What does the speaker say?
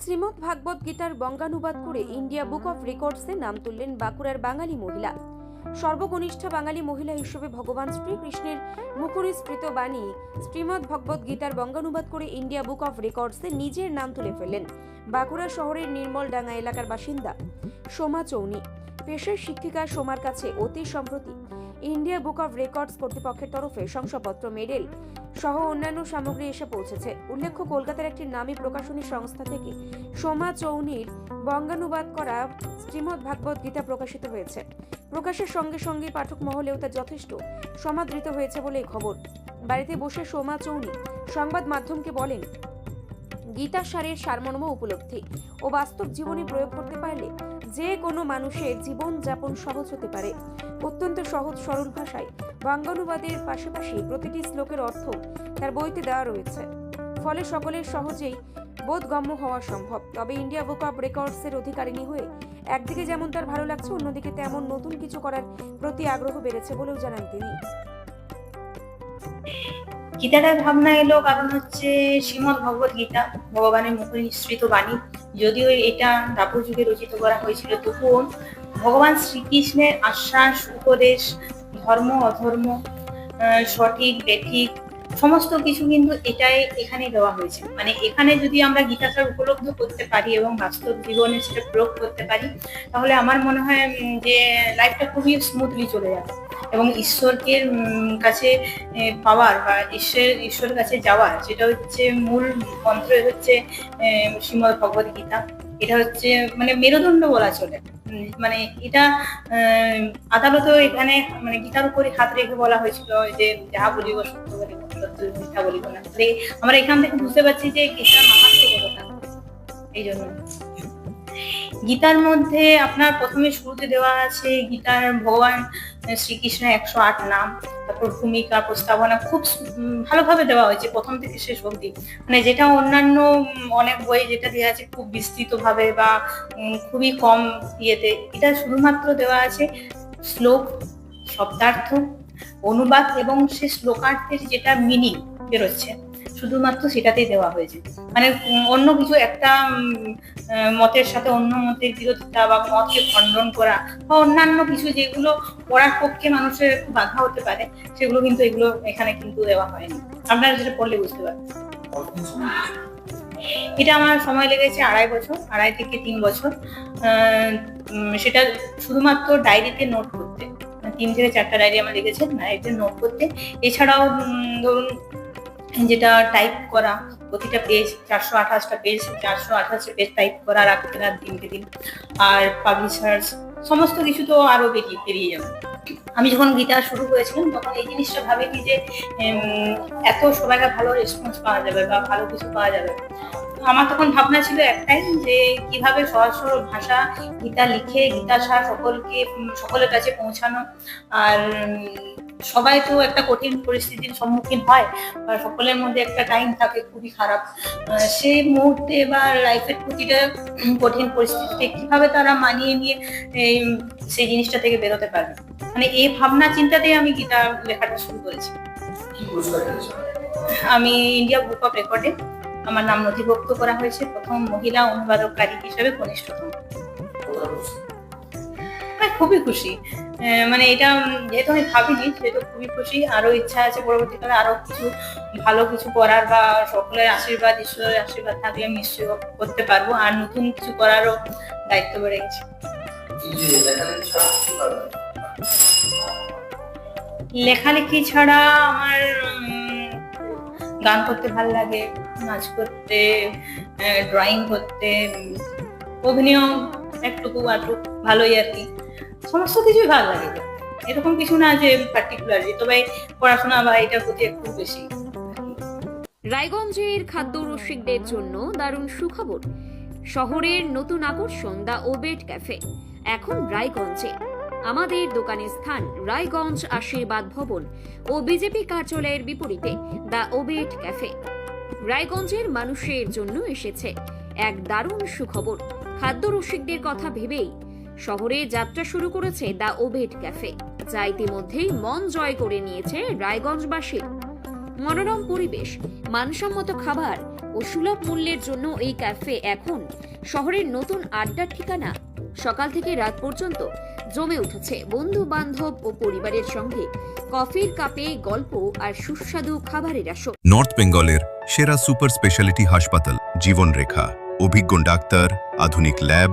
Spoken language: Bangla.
শ্রীমদ্ ভাগবত গীতার বঙ্গানুবাদ করে ইন্ডিয়া বুক অফ রেকর্ডসে নাম তুললেন বাঁকুড়ার বাঙালি মহিলা। সর্বকনিষ্ঠ বাঙালি মহিলা হিসেবে ভগবান শ্রীকৃষ্ণের মুখরিস্ফৃত বাণী শ্রীমদ ভগবত গীতার বঙ্গানুবাদ করে ইন্ডিয়া বুক অফ রেকর্ডসে নিজের নাম তুলে ফেললেন বাঁকুড়া শহরের নির্মল ডাঙ্গা এলাকার বাসিন্দা সোমা চৌনি। পেশার শিক্ষিকা সোমার কাছে অতি সম্প্রতি ইন্ডিয়া বুক অফ রেকর্ডস কর্তৃপক্ষের তরফে শংসাপত্র, মেডেল সহ অন্যান্য সামগ্রী এসে পৌঁছেছে। উল্লেখ্য, কলকাতার একটি নামী প্রকাশনী সংস্থা থেকে সোমা চৌনির বঙ্গানুবাদ করা শ্রীমদ্ ভাগবত গীতা প্রকাশিত হয়েছে। প্রকাশের সঙ্গে সঙ্গে পাঠক মহলেও তা যথেষ্ট সমাদৃত হয়েছে বলে খবর। বাড়িতে বসে সোমা চৌনি সংবাদ মাধ্যমকে বলেন, গীতা সারের সারমর্ম উপলব্ধি ও বাস্তব জীবনে প্রয়োগ করতে পারলে যে কোনো মানুষের জীবন যাপন সহজ হতে পারে। অত্যন্ত সহজ, সরল ভাষায় বঙ্গানুবাদের পাশাপাশি প্রতিটি শ্লোকের অর্থ তার বইতে দেওয়া রয়েছে। ফলে সকলের সহজেই বোধগম্য হওয়া সম্ভব। তবে ইন্ডিয়া বুক অফ রেকর্ডসের অধিকারিণী হয়ে একদিকে যেমন তার ভালো লাগছে, অন্যদিকে তেমন নতুন কিছু করার প্রতি আগ্রহ বেড়েছে বলেও জানান তিনি। গীতাটার ভাবনা এলো কারণ হচ্ছে শ্রীমদ ভগবত গীতা, ভগবানের মুখে নিঃসৃত বাণী। যদিও এটা দ্বাপর যুগে রচিত করা হয়েছিল তবুও ভগবান শ্রীকৃষ্ণের আশ্বাস, উপদেশ, ধর্ম, অধর্ম সঠিক, বেঠিক, সমস্ত কিছু কিন্তু এটাই এখানে দেওয়া হয়েছে। মানে এখানে যদি আমরা গীতাটার উপলব্ধ করতে পারি এবং বাস্তব জীবনে সেটা প্রয়োগ করতে পারি, তাহলে আমার মনে হয় যে লাইফটা খুবই স্মুথলি চলে যাবে। এবং ঈশ্বরকে কাছে পাওয়ার বা ঈশ্বর ঈশ্বরের কাছে যাওয়ার যেটা হচ্ছে মূল মন্ত্র হচ্ছে শ্রীমদ ভগবত গীতা। এটা হচ্ছে মানে মেরুদণ্ড বলা চলে। মানে এটা আহ, আদালতও এখানে মানে গীতার উপরে হাত রেখে বলা হয়েছিল যে যাহা বলিব সত্য বলিব মিথ্যা বলিব না। তাহলে আমরা এখান থেকে বুঝতে পারছি যে গীতার মাহাত্ম কতটা এই জন্য। গীতার মধ্যে আপনার প্রথমে শুরুতে দেওয়া আছে গীতার ভগবান শ্রীকৃষ্ণের একশো আট নাম, তারপর ভূমিকা, প্রস্তাবনা খুব ভালোভাবে দেওয়া হয়েছে প্রথম থেকে শেষ অবধি। মানে যেটা অন্যান্য অনেক বই যেটা দেওয়া আছে খুব বিস্তৃত ভাবে বা খুবই কম ইয়েতে, এটা শুধুমাত্র দেওয়া আছে শ্লোক, শব্দার্থ, অনুবাদ এবং সে শ্লোকার্থের যেটা মিনিং বেরোচ্ছে। শুধুমাত্র সেটাতেই দেওয়া হয়েছে। মানে অন্য কিছু একটা মতের সাথে অন্য মতের বিরোধিতা বা মতকে খণ্ডন করা বা অন্যান্য কিছু যেগুলো পড়ার পক্ষে মানুষের বাধা হতে পারে, সেগুলো কিন্তু এগুলো এখানে কিন্তু দেওয়া হয়নি। আপনারা যেটা পড়লে বুঝতে পারবেন। এটা আমার সময় লেগেছে আড়াই বছর, আড়াই থেকে তিন বছর। সেটা শুধুমাত্র ডায়েরিতে নোট করতে। তিন থেকে চারটা ডায়েরি আমার লেগেছে, ডায়েরিতে নোট করতে। এছাড়াও ধরুন যেটা টাইপ করা, প্রতিটা পেজ চারশো আঠাশটা পেজ চারশো আঠাশটা পেজ টাইপ করা রাখতে রাত দিনকে দিন। আর পাবলিশার্স সমস্ত কিছু তো আরও বেরিয়ে পেরিয়ে যাবে। আমি যখন গীতা শুরু করেছিলাম, তখন এই জিনিসটা ভাবিনি যে এত সবাইকে ভালো রেসপন্স পাওয়া যাবে বা ভালো কিছু পাওয়া যাবে। আমার তখন ভাবনা ছিল একটাই যে, কীভাবে সহজ সরল ভাষা গীতা লিখে গীতা সার সকলকে, সকলের কাছে পৌঁছানো। আর সবাই তো একটা কঠিন পরিস্থিতির সম্মুখীন হয় বা সকলের মধ্যে একটা টাইম থাকে খুবই খারাপ। সেই মুহূর্তে বা লাইফের প্রতিটা কঠিন পরিস্থিতিতে কীভাবে তারা মানিয়ে নিয়ে এই, সেই জিনিসটা থেকে বেরোতে পারবে? মানে এই ভাবনা চিন্তাতেই আমি গীতা লেখাটা শুরু করেছি? আমি ইন্ডিয়া বুক অফ রেকর্ডে আমার নাম নথিভুক্ত করা হয়েছে। প্রথম মহিলা অনুবাদকারী হিসেবে কনিষ্ঠতম। খুবই খুশি। মানে এটা যেহেতু আমি ভাবিনি সেহেতু খুবই খুশি। আরও ইচ্ছা আছে পরবর্তীকালে আরও কিছু ভালো কিছু করার বা সকলের আশীর্বাদ ঈশ্বরের আশীর্বাদ থাকলে আমি নিশ্চয়ই করতে পারব। আর নতুন কিছু করারও দায়িত্ব বেড়ে গেছে। লেখালেখি ছাড়া আমার উম, গান করতে ভালো লাগে নাচ করতে ড্রয়িং করতে অভিনয় একটুকু আটুক ভালোই আর কি। সমস্ত কিছুই ভালো লাগে। এরকম কিছু না যে পার্টিকুলারলি তবে পড়াশোনা বা এটার প্রতি একটু বেশি। রায়গঞ্জের খাদ্য রসিকদের জন্য দারুণ সুখবর। শহরের নতুন আকর্ষণ দ্য ওবেট ক্যাফে, এখন রায়গঞ্জে। আমাদের দোকানের স্থান রায়গঞ্জ আশীর্বাদ ভবন ও বিজেপি কার্যালয়ের বিপরীতে দ্য ওবেট ক্যাফে। রায়গঞ্জের মানুষের জন্য এসেছে এক দারুণ সুখবর। খাদ্য রসিকদের কথা ভেবেই শহরে যাত্রা শুরু করেছে দ্য ওবেট ক্যাফে, যা ইতিমধ্যেই মন জয় করে নিয়েছে রায়গঞ্জবাসীর মনোরম পরিবেশ, মানসম্মত খাবার ও সুলভ মূল্যের জন্য এই ক্যাফে এখন শহরের নতুন আড্ডার ঠিকানা। সকাল থেকে রাত পর্যন্ত জমে উঠেছে বন্ধু বান্ধব ও পরিবারের সঙ্গে কফির কাপে গল্প আর সুস্বাদু খাবারের আসর। নর্থ বেঙ্গলের সেরা সুপার স্পেশালিটি হাসপাতাল, জীবনরেখা। অভিজ্ঞ ডাক্তার, আধুনিক lab